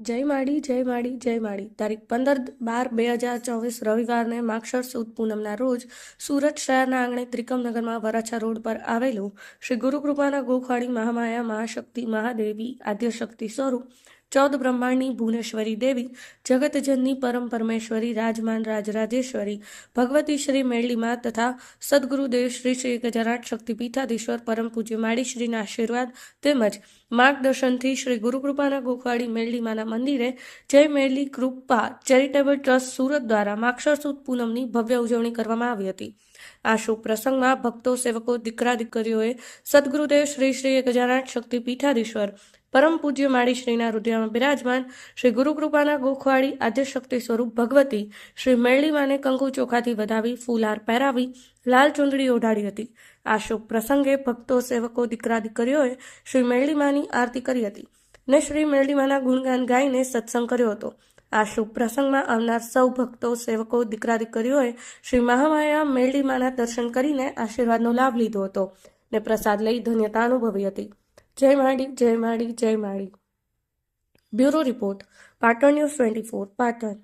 જય માડી જય માડી જય માડી તારીખ પંદર બાર બે હજાર ચોવીસ રવિવારને માક્ષર સુદ પૂનમના રોજ સુરત શહેરના આંગણે ત્રિકમનગરમાં વરાછા રોડ પર આવેલું શ્રી ગુરુકૃપાના ગોખવાડી મહામાયા મહાશક્તિ મહાદેવી આદ્યશક્તિ સ્વરૂપ ચૌદ બ્રહ્માંડની ભુવનેશ્વરી દેવી, જગતજનની પરમ પરમેશ્વરી રાજમાન રાજરાજેશ્વરી, ભગવતી શ્રી મેળલીમાં તથા સદગુરુદેવ શ્રી શ્રી ગજરાટ શક્તિપીઠાધીશ્વર પરમ પૂજ્ય માળીશ્રીના આશીર્વાદ તેમજ માર્ગદર્શનથી શ્રી ગુરુકૃપાના ગોખવાડી મેળલીમાના મંદિરે જય મેળલી કૃપા ચેરિટેબલ ટ્રસ્ટ સુરત દ્વારા માક્ષરસુદ પૂનમની ભવ્ય ઉજવણી કરવામાં આવી હતી. આ શુભ પ્રસંગમાં ભક્તો, સેવકો, દીકરા, દીકરીઓએ સદગુરુદેવ શ્રી શ્રી ગજાનાથ શક્તિ પીઠાધીશ્વર પરમ પૂજ્ય માળીશ્રીના હૃદયમાં બિરાજમાન શ્રી ગુરુકૃપાના ગોખવાળી આદ્યશક્તિ સ્વરૂપ ભગવતી શ્રી મેરડીમાને કંકુ ચોખાથી વધાવી, ફૂલહાર પહેરાવી, લાલ ચુંદડી ઓઢાડી હતી. આ શુભ પ્રસંગે ભક્તો, સેવકો, દીકરા, દીકરીઓએ શ્રી મેરડીમાની આરતી કરી હતી ને શ્રી મેરડીમાના ગુણગાન ગાઈને સત્સંગ કર્યો હતો. આ શુભ પ્રસંગમાં આવનાર સૌ ભક્તો, સેવકો, દીકરા, દીકરીઓએ શ્રી મહામાયા મેરડીમાના દર્શન કરીને આશીર્વાદનો લાભ લીધો હતો ને પ્રસાદ લઈ ધન્યતા અનુભવી હતી. જય માડી જય માડી જય માડી. Bureau report Patan news twenty four Patan.